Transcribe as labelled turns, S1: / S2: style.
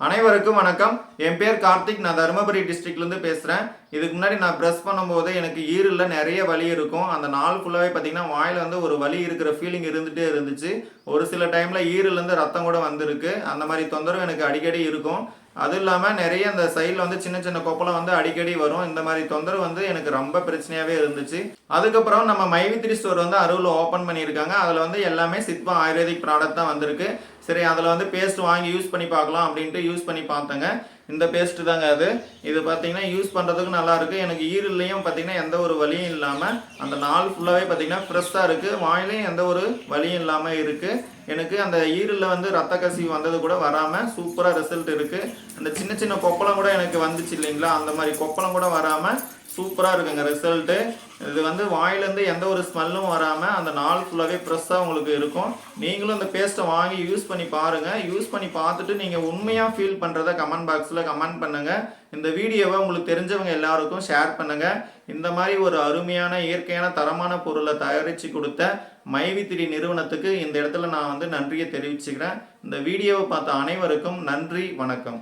S1: அனைவருக்கும் வணக்கம். என் பேர் கார்த்திக். நான் தருமபுரி டிஸ்ட்ரிக்ட்லேருந்து பேசுகிறேன் இதுக்கு முன்னாடி நான் ப்ரெஸ் பண்ணும்போது எனக்கு ஈரில் நிறைய வலி இருக்கும். அந்த நாள் ஃபுல்லாகவே பார்த்தீங்கன்னா வாயில் வந்து ஒரு வலி இருக்கிற ஃபீலிங் இருந்துகிட்டே இருந்துச்சு. ஒரு சில டைமில் ஈரிலேருந்து ரத்தம் கூட வந்திருக்கு. அந்த மாதிரி தொந்தரவு எனக்கு அடிக்கடி இருக்கும். அதுவும் இல்லாமல் நிறைய அந்த சைடில் வந்து சின்ன சின்ன கொப்பளம் வந்து அடிக்கடி வரும். இந்த மாதிரி தொந்தரவு வந்து எனக்கு ரொம்ப பிரச்சனையாகவே இருந்துச்சு. அதுக்கப்புறம் நம்ம மைவித்ரி ஸ்டோர் வந்து அருவில் ஓப்பன் பண்ணியிருக்காங்க. அதில் வந்து எல்லாமே சித்வா ஆயுர்வேதிக் ப்ராடக்ட் தான் வந்திருக்கு. சரி அதில் வந்து பேஸ்ட் வாங்கி யூஸ் பண்ணி பார்க்கலாம் அப்படின்ட்டு யூஸ் பண்ணி பார்த்தேங்க. இந்த பேஸ்ட்டு தாங்க அது. இது பார்த்தீங்கன்னா யூஸ் பண்ணுறதுக்கு நல்லாயிருக்கு எனக்கு ஈரல்லையும் பார்த்தீங்கன்னா எந்த ஒரு வலியும் இல்லாமல் அந்த நாள் ஃபுல்லாகவே பார்த்தீங்கன்னா ஃப்ரெஷ்ஷாக இருக்குது வாயிலையும் எந்த ஒரு வலியும் இல்லாமல் இருக்குது எனக்கு அந்த ஈரலில் வந்து ரத்த கசிவு வந்தது கூட வராமல் சூப்பராக ரிசல்ட் இருக்குது அந்த சின்ன சின்ன கொப்பளம் கூட எனக்கு வந்துச்சு இல்லைங்களா? அந்த மாதிரி கொப்பளம் கூட வராமல் சூப்பராக இருக்குங்க ரிசல்ட்டு இது வந்து வாயிலேருந்து எந்த ஒரு ஸ்மெல்லும் வராமல் அந்த நாள் ஃபுல்லாகவே ஃப்ரெஷ்ஷாக உங்களுக்கு இருக்கும். நீங்களும் இந்த பேஸ்ட்டை வாங்கி யூஸ் பண்ணி பாருங்கள் யூஸ் பண்ணி பார்த்துட்டு நீங்கள் உண்மையாக ஃபீல் பண்ணுறத கமெண்ட் பாக்ஸில் கமெண்ட் பண்ணுங்கள் இந்த வீடியோவை உங்களுக்கு தெரிஞ்சவங்க எல்லாருக்கும் ஷேர் பண்ணுங்கள் இந்த மாதிரி ஒரு அருமையான இயற்கையான தரமான பொருளை தயாரித்து கொடுத்த மைவித்திரி நிறுவனத்துக்கு இந்த இடத்துல நான் வந்து நன்றியை தெரிவிச்சுக்கிறேன். இந்த வீடியோவை பார்த்த அனைவருக்கும் நன்றி வணக்கம்.